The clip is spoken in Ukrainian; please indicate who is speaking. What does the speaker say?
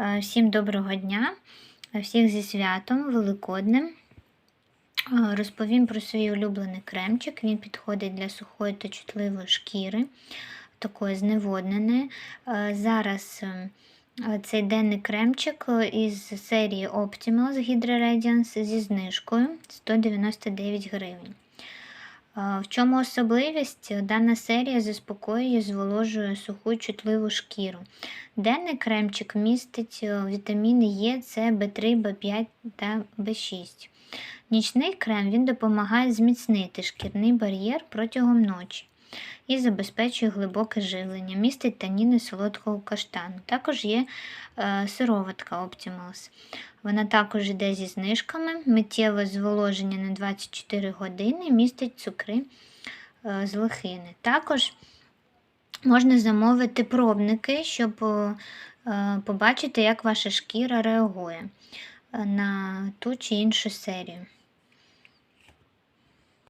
Speaker 1: Е, Всім доброго дня, Е, всіх зі святом Великоднем. Е, Розповім про свій улюблений кремчик. Він підходить для сухої та чутливої шкіри, такої зневодненої. Зараз е, цей денний кремчик із серії Optimal з Hydra Radiance зі знижкою 199 гривень. В чому особливість? Дана серія заспокоює, зволожує суху чутливу шкіру. Денний кремчик містить е, вітаміни Е, С, В3, В5 та В6. Нічний крем він допомагає зміцнити шкірний бар'єр протягом ночі і забезпечує глибоке живлення, містить таніни солодкого каштану. Також є е, сироватка Optimals. Вона також йде зі знижками, миттєве зволоження на 24 години, містить цукри е, з лохини. Також можна замовити пробники, щоб е, побачити, як ваша шкіра реагує е, на ту чи іншу серію.